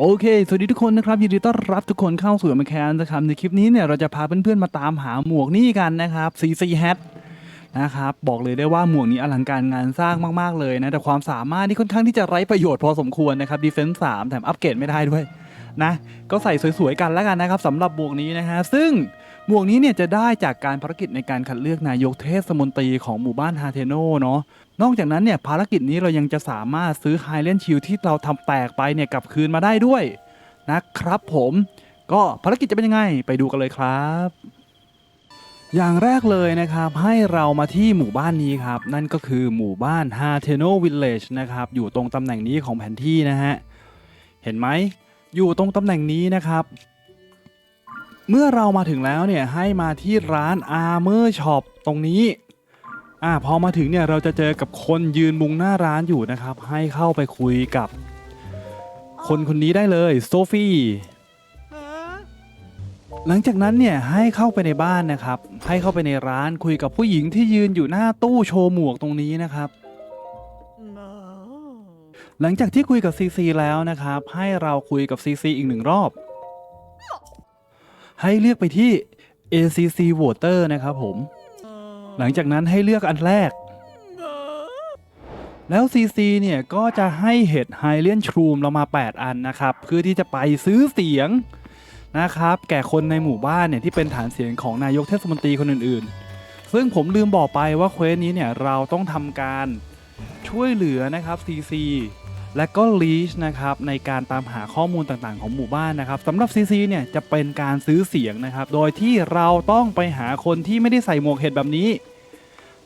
โอเค สวัสดีทุกคนนะครับ ยินดีต้อนรับทุกคนเข้าสู่แมาแคนนะครับ ในคลิปนี้เนี่ยเราจะพาเพื่อนๆมาตามหาหมวกนี้กันนะครับ CC Hat นะครับ บอกเลยได้ว่าหมวกนี้อลังการงานสร้างมากๆเลยนะ แต่ความสามารถนี่ค่อนข้างที่จะไร้ประโยชน์พอสมควรนะครับ Defense 3 แถมอัปเกรดไม่ได้ด้วยนะ ก็ใส่สวยๆกันแล้วกันนะครับสำหรับหมวกนี้นะฮะ ซึ่ง หมวกนี้เนี่ยจะได้จากการภารกิจในการคัดเลือกนายกเทศมนตรีของหมู่บ้านฮาเทโนเนาะนอกจากนั้นเนี่ยภารกิจนี้เรายังจะสามารถซื้อไฮเลนชิลที่เราทำแตกไปเนี่ยกลับคืนมาได้ด้วยนะครับผมก็ภารกิจจะเป็นยังไงไปดูกันเลยครับ อย่างแรกเลยนะครับให้เรามาที่หมู่บ้านนี้ครับ นั่นก็คือหมู่บ้าน h a t e n o Village นะครับอยู่ตรงตำแหน่งนี้ของแผนที่นะฮะ เห็นไหมอยู่ตรงตำแหน่งนี้นะครับ เมื่อเรามาถึงแล้วเนี่ยให้มาที่ร้าน Armor Shop ตรงนี้อ่าพอมาถึงเนี่ยเราจะเจอกับคนยืนมุงหน้าร้านอยู่นะครับ ให้เข้าไปคุยกับ คนคนนี้ได้เลยโซฟีหลังจากนั้นเนี่ยให้เข้าไปในบ้านนะครับ ให้เข้าไปในร้านคุยกับผู้หญิงที่ยืนอยู่หน้าตู้โชว์หมวกตรงนี้นะครับ หลังจากที่คุยกับซีซีแล้วนะครับ ให้เราคุยกับซีซีอีกหนึ่งรอบ ให้เลือกไปที่ ACC Voter นะครับผม หลังจากนั้นให้เลือกอันแรก แล้ว CC เนี่ยก็จะให้เห็ดไฮเลียนชรูมเรามา 8 อันนะครับ เพื่อที่จะไปซื้อเสียงนะครับ แก่คนในหมู่บ้านเนี่ยที่เป็นฐานเสียงของนายกเทศมนตรีคนอื่นๆ ซึ่งผมลืมบอกไปว่าเควสนี้เนี่ยเราต้องทำการช่วยเหลือนะครับ CC และก็ลีชนะครับในการตามหาข้อมูลต่างๆ ของหมู่บ้านนะครับสำหรับ CC เนี่ยจะเป็นการซื้อเสียงนะครับ โดยที่เราต้องไปหาคนที่ไม่ได้ใส่หมวกเห็ดแบบนี้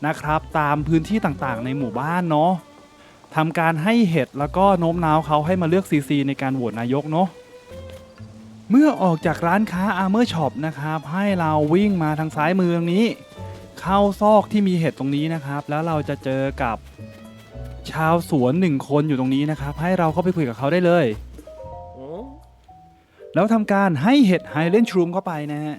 นะครับ ตามพื้นที่ต่างๆ ในหมู่บ้านเนาะทำการให้เห็ดแล้วก็โน้มน้าวเขาให้มาเลือก CC ในการโหวตนายกเนาะเมื่อออกจากร้านค้า Armor Shop นะครับ ให้เราวิ่งมาทางซ้ายมือตรงนี้ เข้าซอกที่มีเห็ดตรงนี้นะครับ แล้วเราจะเจอกับ ชาวสวนหนึ่งคนอยู่ตรงนี้นะครับ ให้เราเข้าไปคุยกับเขาได้เลยแล้วทำการให้เห็ดไฮเลนชรูมเข้าไปนะฮะ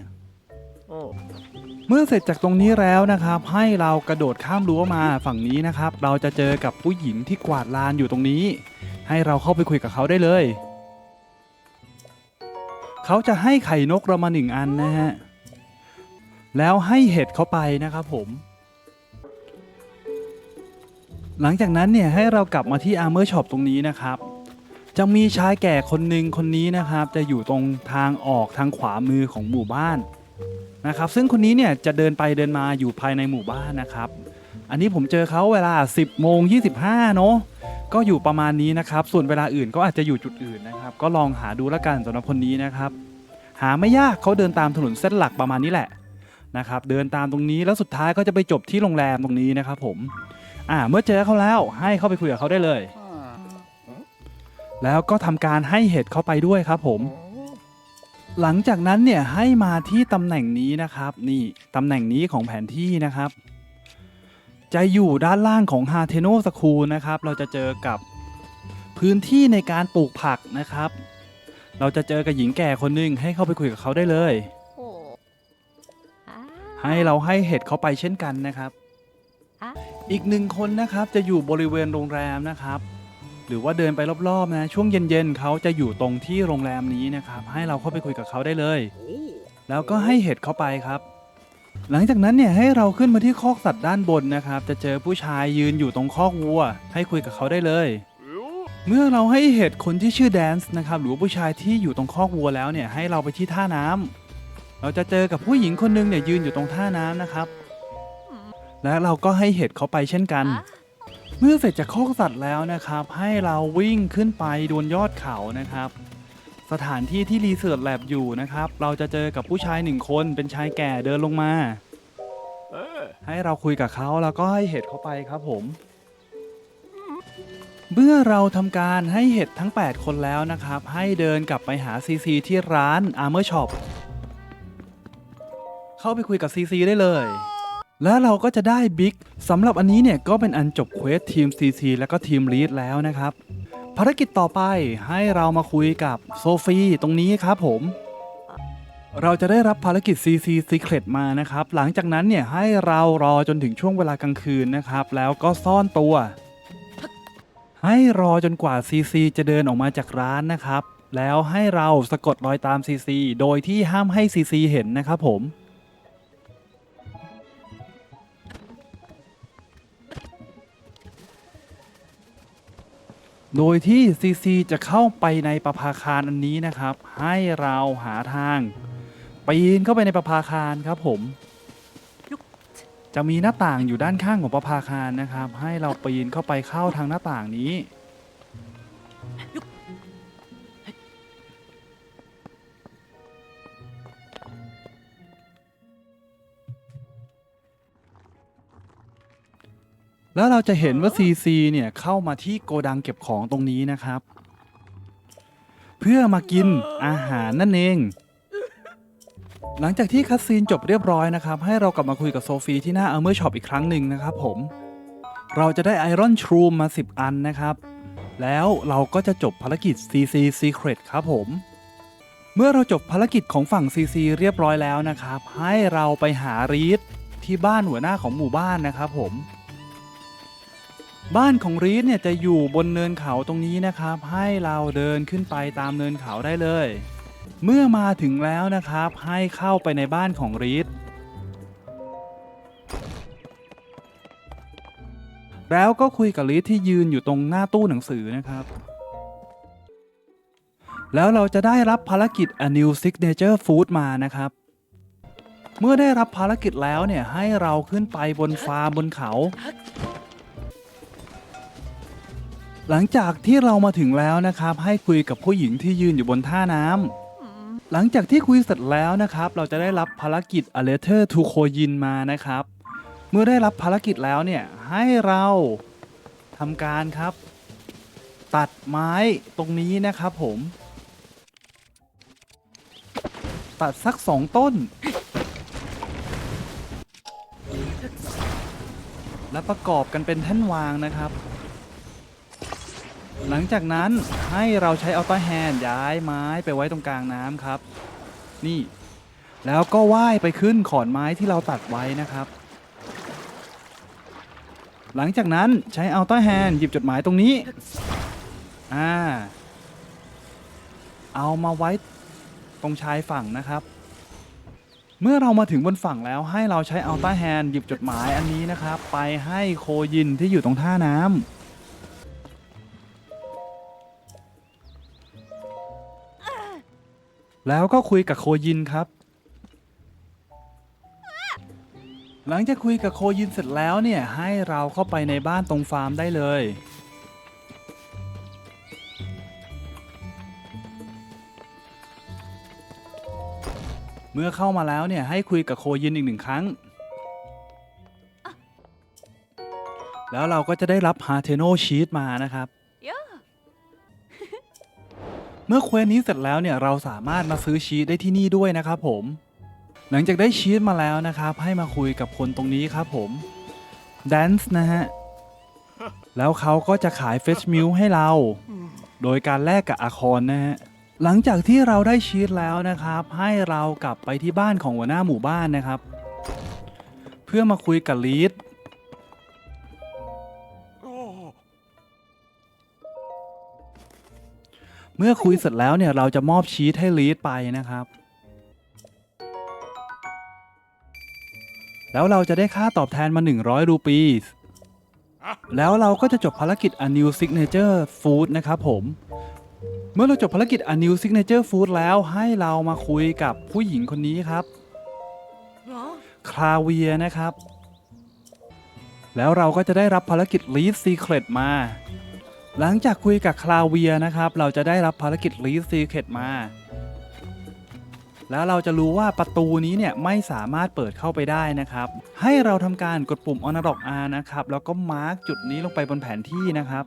เมื่อเสร็จจากตรงนี้แล้วนะครับ ให้เรากระโดดข้ามรั้วมาฝั่งนี้นะครับ เราจะเจอกับผู้หญิงที่กวาดลานอยู่ตรงนี้ ให้เราเข้าไปคุยกับเขาได้เลย เขาจะให้ไข่นกเรามาหนึ่งอันนะฮะ แล้วให้เห็ดเขาไปนะครับผม หลังจากนั้นเนี่ยให้เรากลับมาที่ Armor Shop ตรงนี้นะครับ จะมีชายแก่คนหนึ่งคนนี้นะครับ จะอยู่ตรงทางออกทางขวามือของหมู่บ้านนะครับ ซึ่งคนนี้เนี่ยจะเดินไปเดินมาอยู่ภายในหมู่บ้านนะครับ อันนี้ผมเจอเขาเวลา 10โมง25เนาะก็อยู่ประมาณนี้นะครับ ส่วนเวลาอื่นก็อาจจะอยู่จุดอื่นนะครับ ก็ลองหาดูแล้วกันสำหรับคนนี้นะครับ หาไม่ยากเขาเดินตามถนนเส้นหลักประมาณนี้แหละนะครับ เดินตามตรงนี้แล้วสุดท้ายก็จะไปจบที่โรงแรมตรงนี้นะครับ ผม อ่าเมื่อเจอเขาแล้วให้เข้าไปคุยกับเขาได้เลย แล้วก็ทำการให้เห็ดเข้าไปด้วยครับผม หลังจากนั้นเนี่ยให้มาที่ตำแหน่งนี้นะครับ นี่ตำแหน่งนี้ของแผนที่นะครับ จะอยู่ด้านล่างของฮาเทโนสคูลนะครับ เราจะเจอกับพื้นที่ในการปลูกผักนะครับ เราจะเจอกับหญิงแก่คนหนึ่งให้เข้าไปคุยกับเขาได้เลย ให้เราให้เห็ดเขาไปเช่นกันนะครับ อีกหนึ่งคนนะครับจะอยู่บริเวณโรงแรมนะครับ หรือว่าเดินไปรอบๆนะช่วงเย็นๆเขาจะอยู่ตรงที่โรงแรมนี้นะครับ ให้เราเข้าไปคุยกับเขาได้เลย แล้วก็ให้เห็ดเขาไปครับ หลังจากนั้นเนี่ยให้เราขึ้นมาที่คอกสัตว์ด้านบนนะครับ จะเจอผู้ชายยืนอยู่ตรงคอกวัว ให้คุยกับเขาได้เลย เมื่อเราให้เห็ดคนที่ชื่อแดนซ์นะครับหรือผู้ชายที่อยู่ตรงคอกวัวแล้วเนี่ยให้เราไปที่ท่าน้ำเราจะเจอกับผู้หญิงคนหนึงเนี่ยยืนอยู่ตรงท่าน้ำนะครับ และเราก็ให้เห็ดเขาไปเช่นกัน เมื่อเสร็จจากคอกสัตว์แล้วนะครับ ให้เราวิ่งขึ้นไปบนยอดเขานะครับ สถานที่ที่รีเสิร์ชแลบอยู่นะครับ เราจะเจอกับผู้ชายหนึ่งคนเป็นชายแก่เดินลงมาให้เราคุยกับเขาแล้วก็ให้เห็ดเขาไปครับผม เมื่อเราทำการให้เห็ดทั้ง 8 คนแล้วนะครับ ให้เดินกลับไปหา CC ที่ร้าน Armor Shop เข้าไปคุยกับ CC ได้เลย แล้วเราก็จะได้บิ๊กสำหรับอันนี้เนี่ยก็เป็นอันจบเควสทีม CC แล้วก็ทีมลีดแล้วนะครับ ภารกิจต่อไปให้เรามาคุยกับโซฟีตรงนี้ครับผม เราจะได้รับภารกิจ CC Secret มานะครับ หลังจากนั้นเนี่ยให้เรารอจนถึงช่วงเวลากลางคืนนะครับ แล้วก็ซ่อนตัว ให้รอจนกว่า CC จะเดินออกมาจากร้านนะครับ แล้วให้เราสะกดรอยตาม CC โดยที่ห้ามให้ CC เห็นนะครับผม โดยที่ CC จะเข้าไปในประภาคารอันนี้นะครับ ให้เราหาทางปีนเข้าไปในประภาคารครับผม จะมีหน้าต่างอยู่ด้านข้างของประภาคารนะครับ ให้เราปีนเข้าไปเข้าทางหน้าต่างนี้ แล้วเราจะเห็นว่า CC เนี่ยเข้ามาที่โกดังเก็บของตรงนี้นะครับ เพื่อมากินอาหารนั่นเอง หลังจากที่คัสซีนจบเรียบร้อยนะครับ ให้เรากลับมาคุยกับโซฟีที่หน้า Armor Shop อีกครั้งหนึ่งนะครับผม เราจะได้ไอรอนช o ูมมา 10 อันนะครับ แล้วเราก็จะจบภารกิจ CC Secret ครับผมเมื่อเราจบภารกิจของฝั่ง CC เรียบร้อยแล้วนะครับ ให้เราไปหารีดที่บ้านหัวหน้าของหมู่บ้านนะครับผม บ้านของรีดเนี่ยจะอยู่บนเนินเขาตรงนี้นะครับ ให้เราเดินขึ้นไปตามเนินเขาได้เลย เมื่อมาถึงแล้วนะครับ ให้เข้าไปในบ้านของรีดแล้วก็คุยกับรีดที่ยืนอยู่ตรงหน้าตู้หนังสือนะครับ แล้วเราจะได้รับภารกิจ A New Signature Food มานะครับ เมื่อได้รับภารกิจแล้วเนี่ยให้เราขึ้นไปบนฟาร์มบนเขา หลังจากที่เรามาถึงแล้วนะครับ ให้คุยกับผู้หญิงที่ยืนอยู่บนท่าน้ำหลังจากที่คุยเสร็จแล้วนะครับ เราจะได้รับภารกิจ A Letter to Koyin มานะครับ เมื่อได้รับภารกิจแล้วเนี่ยให้เราทำการครับ ตัดไม้ตรงนี้นะครับผม ตัดสักสองต้น และประกอบกันเป็นแท่นวางนะครับ หลังจากนั้นให้เราใช้อัลต้าแฮนด์ย้ายไม้ไปไว้ตรงกลางน้ำครับ นี่ แล้วก็ว่ายไปขึ้นขอนไม้ที่เราตัดไว้นะครับ หลังจากนั้นใช้อัลต้าแฮนด์หยิบจดหมายตรงนี้ อ่า เอามาไว้ตรงชายฝั่งนะครับ เมื่อเรามาถึงบนฝั่งแล้วให้เราใช้อัลต้าแฮนด์หยิบจดหมายอันนี้นะครับ ไปให้โคยินที่อยู่ตรงท่าน้ำ แล้วก็คุยกับโคยินครับ หลังจากคุยกับโคยินเสร็จแล้วเนี่ยให้เราเข้าไปในบ้านตรงฟาร์มได้เลย เมื่อเข้ามาแล้วเนี่ยให้คุยกับโคยินอีกหนึ่งครั้ง แล้วเราก็จะได้รับฮาเทโนชีตมานะครับ เมื่อเควสนี้เสร็จแล้วเนี่ยเราสามารถมาซื้อชีสได้ที่นี่ด้วยนะครับผม หลังจากได้ชีสมาแล้วนะครับ ให้มาคุยกับคนตรงนี้ครับผมแดนซ์นะฮะ แล้วเขาก็จะขายเฟชมิลให้เรา โดยการแลกกับอาคอนนะฮะ หลังจากที่เราได้ชีสแล้วนะครับ ให้เรากลับไปที่บ้านของหัวหน้าหมู่บ้านนะครับ เพื่อมาคุยกับลีด เมื่อคุยเสร็จแล้วเนี่ยเราจะมอบชีตให้ลีดไปนะครับ แล้วเราจะได้ค่าตอบแทนมา 100 รูปีแล้วเราก็จะจบภารกิจ A New Signature Food นะครับผม เมื่อเราจบภารกิจ A New Signature Food แล้วให้เรามาคุยกับผู้หญิงคนนี้ครับ คลาเวียนะครับ แล้วเราก็จะได้รับภารกิจ Lead Secret มา หลังจากคุยกับคลาเวียนะครับ เราจะได้รับภารกิจ Lead Secret มา แล้วเราจะรู้ว่าประตูนี้เนี่ยไม่สามารถเปิดเข้าไปได้นะครับ ให้เราทำการกดปุ่ม o n a d o c R นะครับ แล้วก็มาร์กจุดนี้ลงไปบนแผนที่นะครับ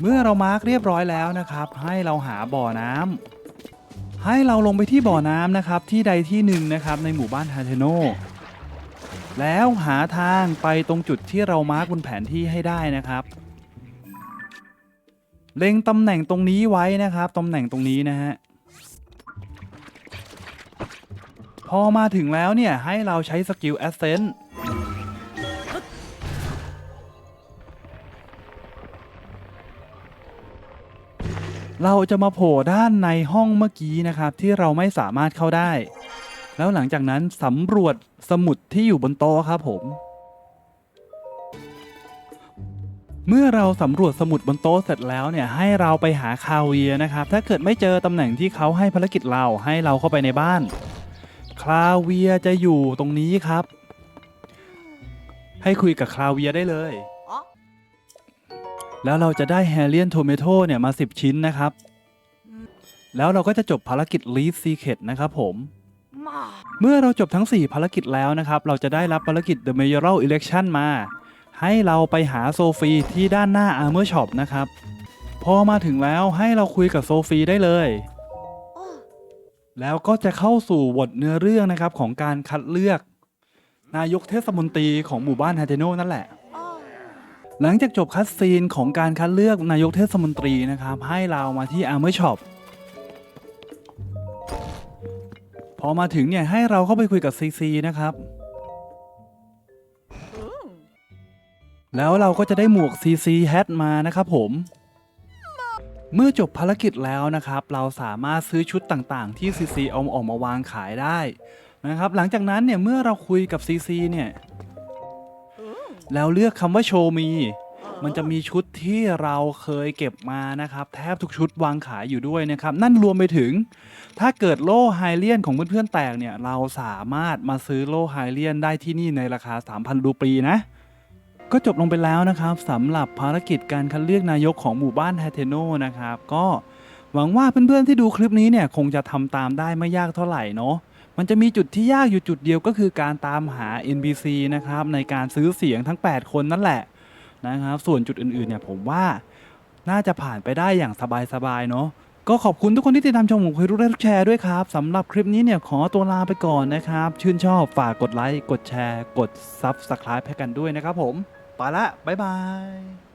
เมื่อเรามาร์กเรียบร้อยแล้วนะครับ ให้เราหาบ่อน้ำให้เราลงไปที่บ่อน้ำนะครับ ที่ใดที่หนึ่งนะครับในหมู่บ้านฮาเทโนแล้วหาทางไปตรงจุดที่เรามาร์กบนแผนที่ให้ได้นะครับ เล็งตำแหน่งตรงนี้ไว้นะครับตำแหน่งตรงนี้นะฮะพอมาถึงแล้วเนี่ยให้เราใช้สกิล Ascent เราจะมาโผล่ด้านในห้องเมื่อกี้นะครับ ที่เราไม่สามารถเข้าได้ แล้วหลังจากนั้นสำรวจสมุดที่อยู่บนโต๊ะครับผม เมื่อเราสำรวจสมุดบนโต๊ะเสร็จแล้วเนี่ยให้เราไปหาคาเวียนะครับ ถ้าเกิดไม่เจอตำแหน่งที่เขาให้ภารกิจเราให้เราเข้าไปในบ้านคลาเวียจะอยู่ตรงนี้ครับ ให้คุยกับคลาเวียได้เลยอ๋อแล้วเราจะได้แฮเลียนโทเมโตเนี่ยมา 10 ชิ้นนะครับ แล้วเราก็จะจบภารกิจ Lead Secret นะครับผมมาเมื่อเราจบทั้ง 4 ภารกิจแล้วนะครับ เราจะได้รับภารกิจ The Mayoral Election มา ให้เราไปหาโซฟีที่ด้านหน้า Armor Shop นะครับ พอมาถึงแล้วให้เราคุยกับโซฟีได้เลย แล้วก็จะเข้าสู่บทเนื้อเรื่องนะครับของการคัดเลือก นายกเทศมนตรีของหมู่บ้านฮาเทโนนั่นแหละ หลังจากจบคัดซีนของการคัดเลือกนายกเทศมนตรีนะครับ ให้เรามาที่ Armor Shop พอมาถึงเนี่ยให้เราเข้าไปคุยกับซีซีนะครับ แล้วเราก็จะได้หมวก CC Hat มานะครับผม เมื่อจบภารกิจแล้วนะครับ เราสามารถซื้อชุดต่างๆ ที่ CC เอาออกมาวางขายได้นะครับ หลังจากนั้นเนี่ยเมื่อเราคุยกับ CC เนี่ย แล้วเลือกคำว่าโชว์มี มันจะมีชุดที่เราเคยเก็บมานะครับ แทบทุกชุดวางขายอยู่ด้วยนะครับ นั่นรวมไปถึง ถ้าเกิดโล่ไฮเลียนของเพื่อนๆแตกเนี่ย เราสามารถมาซื้อโล่ไฮเลียนได้ที่นี่ในราคา 3,000รูปีนะ ก็จบลงไปแล้วนะครับสำหรับภารกิจการคัดเลือกนายกของหมู่บ้านแฮเทโนนะครับ ก็หวังว่าเพื่อนๆที่ดูคลิปนี้เนี่ยคงจะทำตามได้ไม่ยากเท่าไหร่เนาะมันจะมีจุดที่ยากอยู่จุดเดียวก็คือการตามหา NPC นะครับในการซื้อเสียงทั้ง 8 คนนั่นแหละนะครับ ส่วนจุดอื่นๆเนี่ยผมว่าน่าจะผ่านไปได้อย่างสบายๆเนาะก็ขอบคุณทุกคนที่ติดตามชมผมคุยรู้ได้ทุกแชร์ด้วยครับสำหรับคลิปนี้เนี่ยขอตัวลาไปก่อนนะครับ ชื่นชอบฝากกดไลค์กดแชร์ กด Subscribe ให้กันด้วยนะครับผม ไปละบ๊ายบาย